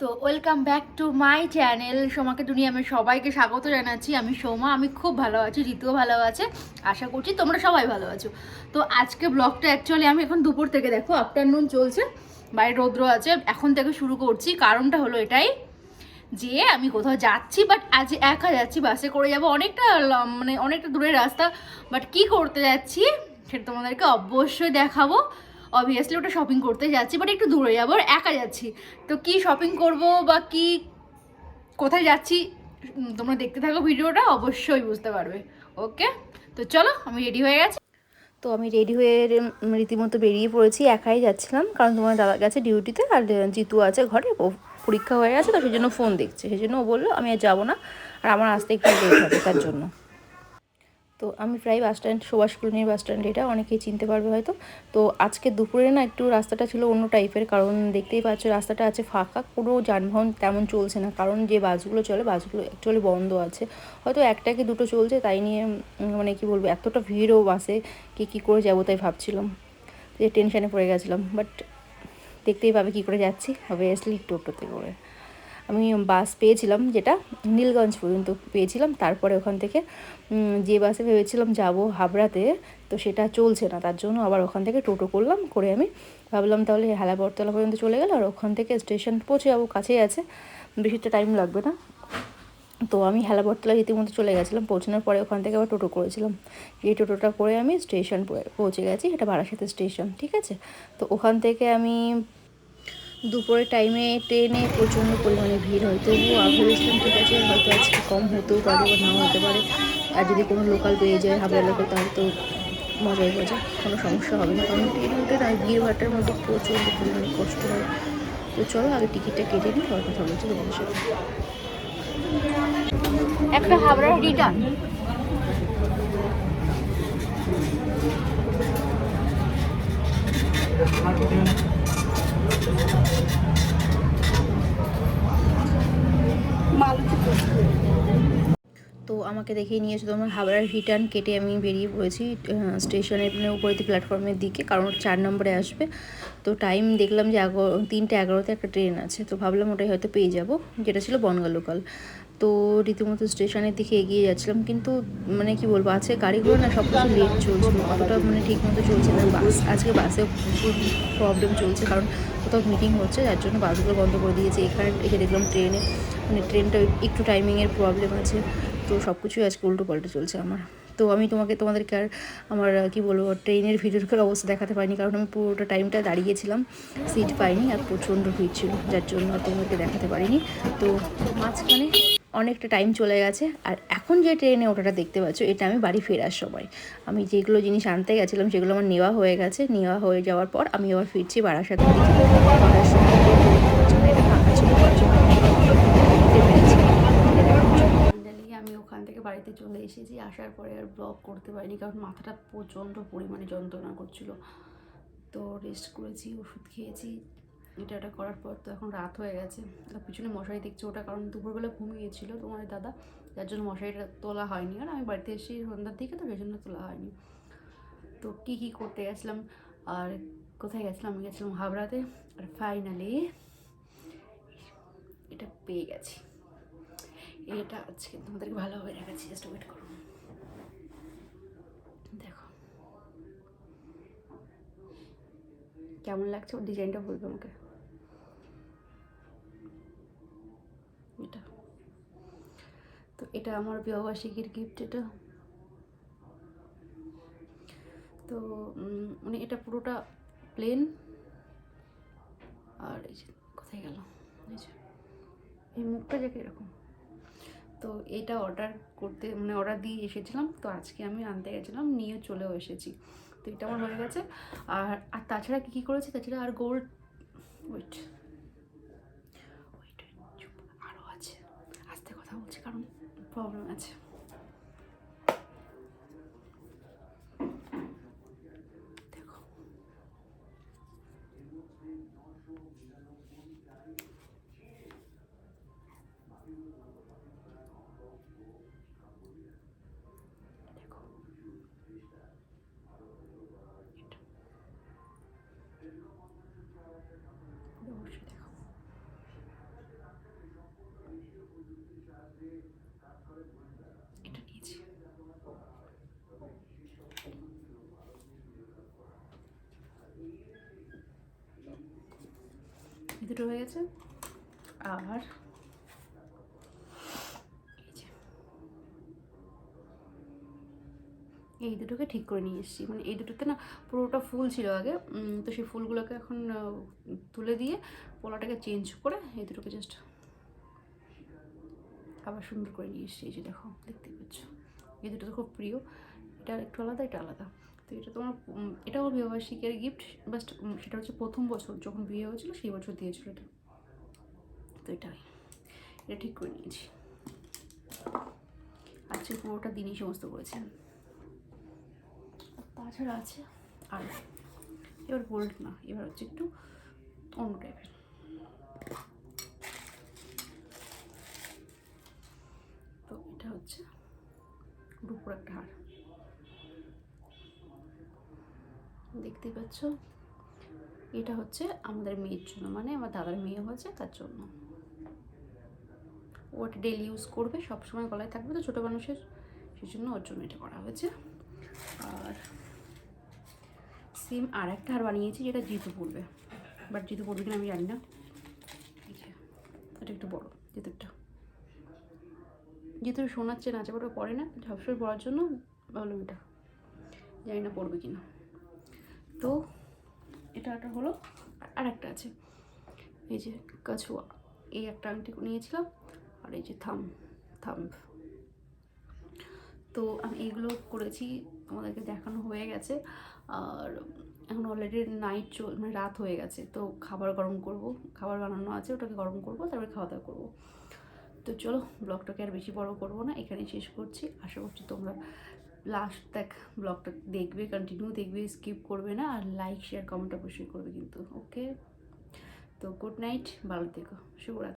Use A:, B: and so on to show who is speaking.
A: তো welcome back to my channel. সোমাকে দুনিয়া আমি সবাইকে স্বাগত জানাচ্ছি। আমি সোমা, আমি খুব ভালো আছি, ঋতুও ভালো আছে। আশা করছি তোমরা সবাই ভালো আছো। তো আজকে ব্লগটা অ্যাকচুয়ালি আমি এখন দুপুর থেকে দেখো আফটারনুন চলছে, বাইরে রৌদ্র আছে, এখন থেকে শুরু করছি। কারণটা হলো এটাই যে আমি কোথাও যাচ্ছি বাট আজ একা যাচ্ছি বাসে করে যাব। অনেকটা মানে অনেকটা দূরের রাস্তা বাট কি করতে যাচ্ছি সেটা তোমাদেরকে অবশ্যই দেখাবো। অবভিয়াসলি ওটা শপিং করতে যাচ্ছি বাট একটু দূরে যাব একা যাচ্ছি। তো কি শপিং করব বা কি, কোথায় যাচ্ছি তোমরা দেখতে থাকো ভিডিওটা, অবশ্যই বুঝতে পারবে। ওকে তো চলো, আমি রেডি হয়ে গেছি।
B: তো আমি রেডি হয়ে রীতিমতো বেরিয়ে পড়েছি, একাই যাচ্ছিলাম, কারণ তোমার দাদা গেছে ডিউটিতে আর জিতু আছে ঘরে, ও পরীক্ষা হয়ে গেছে, তো সেই জন্য ফোন দেখছে। সেই জন্য ও বলল, আমি আর যাব না, আর আমার আসতে একটু লেট হবে, তার জন্য। তো আমি প্রায় বাস স্ট্যান্ড সুভাষ কলোনির বাস স্ট্যান্ড এটা অনেকেই চিনতে পারবে হয়তো। তো আজকে দুপুরে না একটু রাস্তাটা ছিল অন্য টাইপের কারণ দেখতেই পাচ্ছ রাস্তাটা আছে ফাঁকা কোনো যানবাহন তেমন চলছে না। কারণ যে বাসগুলো চলে বাসগুলো অ্যাকচুয়ালি বন্ধ আছে। হয়তো একটা কি দুটো চলছে, তাই নিয়ে মানে কি বলব, এতটা ভিড়ও বাসে কি কি করে যাব তাই ভাবছিলাম। যে টেনশানে পড়ে গেছিলাম বাট দেখতেই পাবে কি করে যাচ্ছি অবভিয়াসলি টোটোতে করে। আমি বাস পেয়েছিলাম যেটা নীলগঞ্জ পর্যন্ত পেয়েছিলাম। তারপরে ওখান থেকে যে বাসে ভেবেছিলাম যাব হাবড়াতে, তো সেটা চলছে না। তার জন্য আবার ওখান থেকে টোটো করলাম, করে আমি ভাবলাম তাহলে হেলা বটতলা পর্যন্ত চলে গেল আর ওখান থেকে স্টেশন পৌঁছে যাব, কাছেই আছে। বেশিটা টাইম লাগবে না। তো আমি হেলাবরতলা রীতিমতো চলে গেছিলাম। পৌঁছানোর পরে ওখান থেকে আবার টোটো করেছিলাম। এই টোটোটা করে আমি স্টেশন পৌঁছে গেছি, এটা বারাসাতে স্টেশন, ঠিক আছে? তো ওখান থেকে আমি দুপুরের টাইমে ট্রেনে প্রচণ্ড পরিমাণে ভিড় হয়। তবুও ভেবেছিলাম ঠিক আছে হয়তো আজকে কম হতেও পারে বা নাও হতে পারে। আর যদি কোনো লোকাল পেয়ে যায় হাবড়া লোকাল তাহলে তো মজাই মজা কোনো সমস্যা হবে না। কারণ ট্রেনে উঠে না ভিড় ভাট্টার মধ্যে প্রচণ্ড পরিমাণে কষ্ট হয়। তো চলো আগে টিকিটটা কেটে নিই তার কথা বলছি তোমাদের সাথে।
A: একটা হাবড়া রিটার্ন
B: তো আমাকে দেখিয়ে নিয়ে এসে তোমার। হাবড়ার রিটার্ন কেটে আমি বেরিয়ে পড়েছি স্টেশনের মানে উপরে প্ল্যাটফর্মের দিকে, কারণ চার নম্বরে আসবে। তো টাইম দেখলাম যে এগারো, তিনটে এগারোতে একটা ট্রেন আছে, তো ভাবলাম ওটাই হয়তো পেয়ে যাব, যেটা ছিল বনগা লোকাল তো রীতিমতো স্টেশনের দিকে এগিয়ে যাচ্ছিলাম, কিন্তু মানে কি বলব, আছে গাড়িগুলো না সব কিছু লেট চলছিল, অতটা মানে ঠিক মতো চলছে না। বাস আজকে বাসে প্রবলেম চলছে, কারণ কোথাও মিটিং হচ্ছে, যার জন্য বাসগুলো বন্ধ করে দিয়েছে। এখানে এসে দেখলাম ট্রেনে মানে ট্রেনটা একটু টাইমিংয়ের প্রবলেম আছে, তো সব কিছুই আজকে উল্টো পাল্টে চলছে আমার। তো আমি তোমাকে, তোমাদেরকে আর আমার কি বলব ট্রেনের ভিডিওর অবস্থা দেখাতে পারিনি, কারণ আমি পুরোটা টাইমটা দাঁড়িয়েছিলাম সিট পাইনি আর প্রচণ্ড ভিড় ছিল, যার জন্য তোমাদেরকে দেখাতে পারিনি। তো মাঝখানে অনেকটা টাইম চলে গেছে, আর এখন যে ট্রেনে ওঠাটা দেখতে পাচ্ছ, এটা আমি বাড়ি ফেরার সময়। আমি যেগুলো জিনিস আনতে গেছিলাম, সেগুলো আমার নেওয়া হয়ে গেছে, নেওয়া হয়ে যাওয়ার পর আমি আবার ফিরছি বারাসাত। দিকে করার সময় মাঝখানে এটা ফাঁকা ছিল তার জন্য আমি উঠতে পেরেছি
A: ফাইনালি আমি ওখান থেকে বাড়িতে চলে এসেছি, আসার পরে আর ব্লগ করতে পারিনি কারণ মাথাটা প্রচণ্ড পরিমাণে যন্ত্রণা করছিল। তো রেস্ট করেছি, ওষুধ খেয়েছি, এটা এটা করার পর তো এখন রাত হয়ে গেছে। আর পিছনে মশারি দেখছি ওটা কারণ দুপুরবেলা ঘুমিয়েছিল তোমার দাদা, যার জন্য মশারিটা তোলা হয়নি। আর আমি বাড়িতে এসে সন্ধ্যার দিকে তো সেই জন্য তোলা হয়নি। তো কী কী করতে গেছিলাম, আর কোথায় গেছিলাম? আমি গেছিলাম হাবড়াতে, আর ফাইনালি এটা পেয়ে গেছি। এটা আজকে তোমাদেরকে ভালোভাবে দেখাচ্ছি জাস্ট ওয়েট করো। দেখো। কেমন লাগছে? ওর ডিজাইনটা বলবে আমাকে। এটা। তো এটা আমার বিবাহবার্ষিকীর গিফট এটা। তো মানে এটা পুরোটা প্লেন আর এই যে, কোথায় গেল? এই যে মুখটা দেখে এরকম। তো এটা অর্ডার করতে মানে অর্ডার দিয়ে এসেছিলাম, তো আজকে আমি আনতে গেছিলাম, নিয়ে চলেও এসেছি। তো এটা আমার হয়ে গেছে। আর আর তাছাড়া কী কী করেছি? তাছাড়া আর গোল্ড ওয়েট ওয়েট আরও আছে। আস্তে কথা বলছি, কারণ প্রবলেম আছে দেখো দেখো এটা। অবশ্যই দেখাবো এই দুটো হয়ে গেছে। আর এই দুটোকে ঠিক করে নিয়ে এসেছি। মানে এই দুটোতে না পুরোটা ফুল ছিল আগে। তো সেই ফুলগুলোকে এখন তুলে দিয়ে পোলাটাকে চেঞ্জ করে এই দুটোকে জাস্ট আবার সুন্দর করে নিয়ে এসেছি। এই যে দেখো, দেখতে পাচ্ছ? এই দুটো তো খুব প্রিয়। এটা একটু আলাদা, এটা আলাদা। তো এটা তোমার এটা আমার বিবাহবার্ষিকের গিফট বাস্ট সেটা হচ্ছে প্রথম বছর যখন বিয়ে হয়েছিল, সেই বছর দিয়েছিল এটা। তো এটাই এটা ঠিক করে নিয়েছি। আজকে পুরোটা দিনই সমস্ত করেছেন। তাছাড়া আছে আর, এবার গোল্ড না, এবার হচ্ছে একটু অন্য টাইপের তো এটা হচ্ছে রূপোর একটা হার। দেখতেই পাচ্ছ। এটা হচ্ছে আমাদের মেয়ের জন্য মানে আমার দাদার মেয়ে হয়েছে তার জন্য। ও এটা ডেলি ইউজ করবে, সবসময় গলায় থাকবে তো ছোটো মানুষের। সেই জন্য ওর জন্য এটা করা হয়েছে। আর সেম আর একটা হার বানিয়েছি যেটা জিতু পড়বে বাট জিতু পড়বে কিনা আমি জানি না। এটা একটু বড়, জিতুরটা। শোনার চেয়ে নাচা পড়া পড়ে না সবসময় পড়ার জন্য ভাবলাম এটা জানি না পড়বে কিনা। তো এটা একটা হলো আর একটা আছে। এই যে কাছুয়া, এই একটা আংটি নিয়েছিলাম আর এই যে থাম থাম্ব তো আমি এইগুলো করেছি, তোমাদেরকে দেখানো হয়ে গেছে। আর এখন অলরেডি নাইট চল মানে রাত হয়ে গেছে, তো খাবার গরম করব। খাবার বানানো আছে, ওটাকে গরম করব, তারপরে খাওয়া দাওয়া করব। তো চলো ব্লগটাকে আর বেশি বড় করব না, এখানেই শেষ করছি। আশা করছি তোমরা লাস্ট দেখ ব্লগটা দেখবে কন্টিনিউ দেখবে স্কিপ করবে না, আর লাইক শেয়ার কমেন্ট অবশ্যই করবে কিন্তু ওকে তো গুড নাইট ভালো থেকো, শুভরাত্রি।